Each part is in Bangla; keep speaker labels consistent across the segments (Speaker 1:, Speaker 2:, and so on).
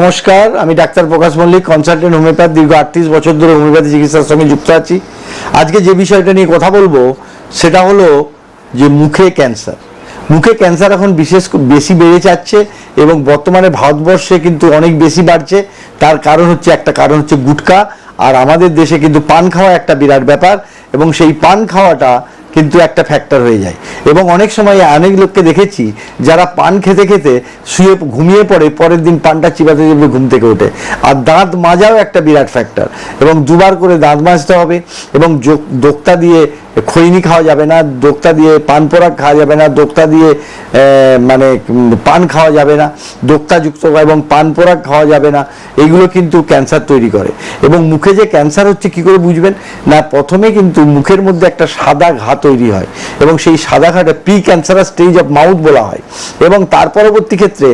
Speaker 1: নমস্কার, আমি doctor Prakash Mallick consultant homeopath দীর্ঘ আটত্রিশ বছর ধরে হোমিওপ্যাথি চিকিৎসার সঙ্গে যুক্ত আছি। আজকে যে বিষয়টা নিয়ে কথা বলব, সেটা হলো যে মুখে ক্যান্সার। মুখে ক্যান্সার এখন বিশেষ বেশি বেড়ে যাচ্ছে এবং বর্তমানে ভারতবর্ষে কিন্তু অনেক বেশি বাড়ছে। তার কারণ হচ্ছে, একটা কারণ হচ্ছে গুটকা, আর আমাদের দেশে কিন্তু পান খাওয়া একটা বিরাট ব্যাপার এবং সেই পান খাওয়াটা কিন্তু একটা ফ্যাক্টর হয়ে যায়। এবং অনেক সময় অনেক লোককে দেখেছি, যারা পান খেতে খেতে শুয়ে ঘুমিয়ে পড়ে, পরের দিন পানটা চিবাতে চিবাতে ঘুম থেকে ওঠে। আর দাঁত মাজাও একটা বিরাট ফ্যাক্টর এবং দুবার করে দাঁত মাজতে হবে এবং দোক্তা দিয়ে খৈনি খাওয়া যাবে না, দোক্তা দিয়ে পান পোড়াক খাওয়া যাবে না, দোক্তা দিয়ে মানে পান খাওয়া যাবে না দোক্তাযুক্ত এবং পান পোড়াক খাওয়া যাবে না, এইগুলো কিন্তু ক্যান্সার তৈরি করে। এবং মুখে যে ক্যান্সার হচ্ছে কি করে বুঝবেন? না, প্রথমে কিন্তু মুখের মধ্যে একটা সাদা ঘা তৈরি হয় এবং সেই সাদা ঘাটা pre cancerous stage of mouth বলা হয় এবং তার পরবর্তী ক্ষেত্রে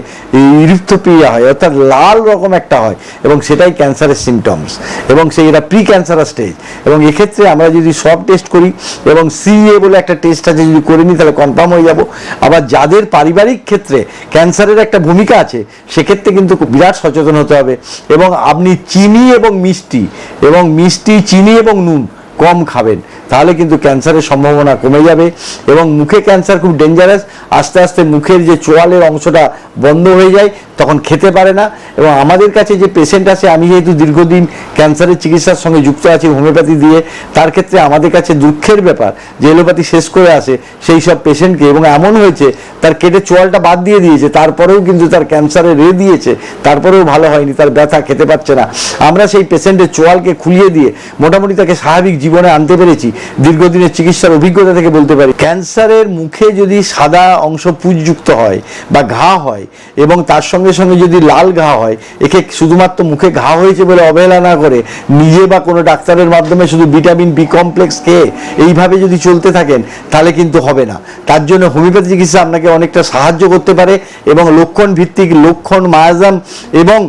Speaker 1: ইরিপ্থোপিয়া হয়, অর্থাৎ লাল রকম একটা হয় এবং সেটাই ক্যান্সারের সিমটমস এবং সেই এটা প্রি ক্যান্সারাস স্টেজ। এবং এক্ষেত্রে আমরা যদি সব টেস্ট করি এবং সিএ বলে একটা টেস্ট আছে, যদি করে নিই তাহলে কনফার্ম হয়ে যাব। আবার যাদের পারিবারিক ক্ষেত্রে ক্যান্সারের একটা ভূমিকা আছে, সেক্ষেত্রে কিন্তু বিরাট সচেতন হতে হবে। এবং আপনি চিনি এবং মিষ্টি এবং মিষ্টি, চিনি এবং নুন কম খাবেন, তাহলে কিন্তু ক্যান্সারের সম্ভাবনা কমে যাবে এবং মুখে ক্যান্সার খুব ডেঞ্জারাস আস্তে আস্তে মুখের যে চোয়ালের অংশটা বন্ধ হয়ে যায়, তখন খেতে পারে না এবং আমাদের কাছে যে পেশেন্ট আছে, আমি যেহেতু দীর্ঘদিন ক্যান্সারের চিকিৎসার সঙ্গে যুক্ত আছি হোমিওপ্যাথি দিয়ে, তার ক্ষেত্রে আমাদের কাছে দুঃখের ব্যাপার যে এলোপ্যাথি শেষ করে আসে সেই সব পেশেন্টকে এবং এমন হয়েছে, তার কেটে চোয়ালটা বাদ দিয়ে দিয়েছে, তারপরেও কিন্তু তার ক্যান্সারে রে দিয়েছে, তারপরেও ভালো হয়নি, তার ব্যথা খেতে পারছে না। আমরা সেই পেশেন্টের চোয়ালকে খুলিয়ে দিয়ে, মোটামুটি তাকে স্বাভাবিক জীবনে আনতে পেরেছি, দীর্ঘদিনের চিকিৎসার অভিজ্ঞতা থেকে বলতে পারি। ক্যান্সারের মুখে যদি সাদা অংশ পুজযুক্ত হয় বা ঘা হয় এবং তার সঙ্গে সঙ্গে যদি লাল ঘা হয়, একে শুধুমাত্র মুখে ঘা হয়েছে বলে অবহেলা না করে নিজে বা কোনো ডাক্তারের মাধ্যমে শুধু ভিটামিন বি কমপ্লেক্স খেয়ে এইভাবে যদি চলতে থাকেন, তাহলে কিন্তু হবে না। তার জন্য হোমিওপ্যাথি চিকিৎসা আপনাকে অনেকটা সাহায্য করতে পারে এবং লক্ষণ ভিত্তিক লক্ষণ, মায়াজাম এবং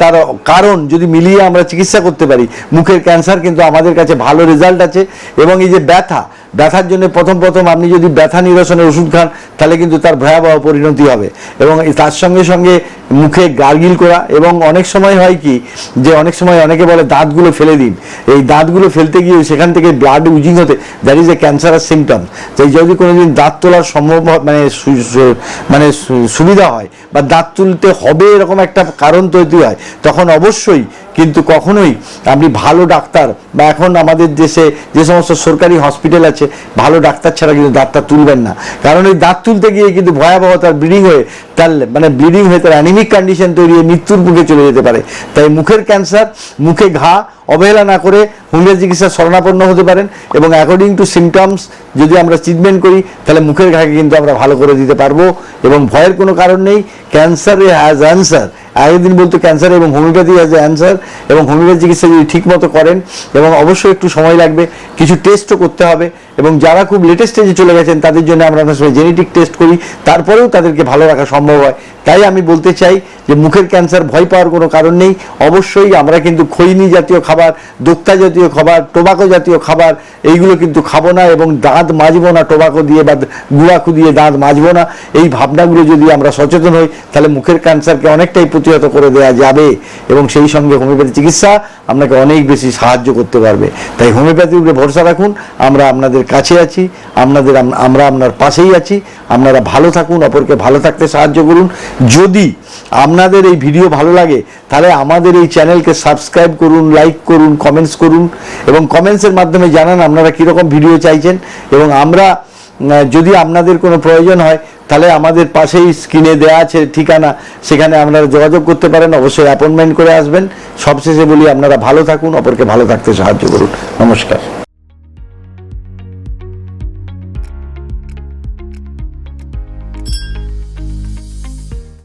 Speaker 1: তার কারণ যদি মিলিয়ে আমরা চিকিৎসা করতে পারি, মুখের ক্যান্সার কিন্তু আমাদের কাছে ভালো রেজাল্ট আছে এবং এই যে ব্যথা ব্যথার জন্য প্রথম প্রথম আপনি যদি ব্যথা নিরসনের ওষুধ খান, তাহলে কিন্তু তার ভয়াবহ পরিণতি হবে। এবং তার সঙ্গে সঙ্গে মুখে গার্গিল করা, এবং অনেক সময় হয় কি যে অনেক সময় অনেকে বলে দাঁতগুলো ফেলে দিন। এই দাঁতগুলো ফেলতে গিয়ে সেখান থেকে ব্লাড উজিং হতে that is a cancerous symptom তাই যদি কোনো দিন দাঁত তোলার সম্ভব মানে মানে সুবিধা হয়, বা দাঁত তুলতে হবে এরকম একটা কারণ তৈরি হয়, তখন অবশ্যই কিন্তু কখনোই আপনি ভালো ডাক্তার বা এখন আমাদের দেশে যে সমস্ত সরকারি হসপিটাল আছে, ভালো ডাক্তার ছাড়া কিন্তু দাঁতটা তুলবেন না। কারণ এই দাঁত তুলতে গিয়ে কিন্তু ভয়াবহ তার ব্লিডিং হয়ে তার মানে ব্লিডিং হয়ে তার অ্যানিমিক কন্ডিশন তৈরি হয়ে মৃত্যুর মুখে চলে যেতে পারে। তাই মুখের ক্যান্সার মুখে ঘা অবহেলা না করে হোমিও চিকিৎসা শরণাপন্ন হতে পারেন এবং অ্যাকর্ডিং টু সিমটমস যদি আমরা ট্রিটমেন্ট করি, তাহলে মুখের ঘাকে কিন্তু আমরা ভালো করে দিতে পারব এবং ভয়ের কোনো কারণ নেই। ক্যান্সার হ্যাজ অ্যান্সার আগের দিন বলতো ক্যান্সার এবং হোমিওপ্যাথি অ্যাজ অ্যান্সার এবং হোমিওপ্যাথি চিকিৎসা যদি ঠিকমতো করেন এবং অবশ্যই একটু সময় লাগবে, কিছু টেস্টও করতে হবে এবং যারা খুব লেটেস্ট স্টেজে চলে গেছেন, তাদের জন্য আমরা অনেক সময় জেনেটিক টেস্ট করি, তারপরেও তাদেরকে ভালো রাখা সম্ভব হয়। তাই আমি বলতে চাই যে মুখের ক্যান্সার ভয় পাওয়ার কোনো কারণ নেই। অবশ্যই আমরা কিন্তু খৈনি জাতীয় খাবার, দোক্তা জাতীয় খাবার, টোবাকো জাতীয় খাবার, এইগুলো কিন্তু খাব না এবং দাঁত মাজবো না, টোবাকো দিয়ে বা গুড়াকু দিয়ে দাঁত মাজবো না। এই ভাবনাগুলো যদি আমরা সচেতন হই, তাহলে মুখের ক্যান্সারকে অনেকটাই প্রতিহত করে দেওয়া যাবে এবং সেই সঙ্গে হোমিওপ্যাথি চিকিৎসা আপনাকে অনেক বেশি সাহায্য করতে পারবে। তাই হোমিওপ্যাথির উপরে ভরসা রাখুন, আমরা আপনাদের কাছে আছি, আপনাদের আমরা আপনার পাশেই আছি, আপনারা ভালো থাকুন, অপরকে ভালো থাকতে সাহায্য করুন। যদি আপনাদের এই ভিডিও ভালো লাগে, তাহলে আমাদের এই চ্যানেলকে সাবস্ক্রাইব করুন লাইক করুন কমেন্টস করুন এবং কমেন্টসের মাধ্যমে জানান আপনারা কীরকম ভিডিও চাইছেন এবং আমরা যদি আপনাদের কোনো প্রয়োজন হয়, তাহলে আমাদের পাশেই স্ক্রিনে দেওয়া আছে ঠিকানা, সেখানে আপনারা যোগাযোগ করতে পারেন, অবশ্যই অ্যাপয়েন্টমেন্ট করে আসবেন। সবশেষে বলি আপনারা ভালো থাকুন, অপরকে ভালো থাকতে সাহায্য করুন। নমস্কার।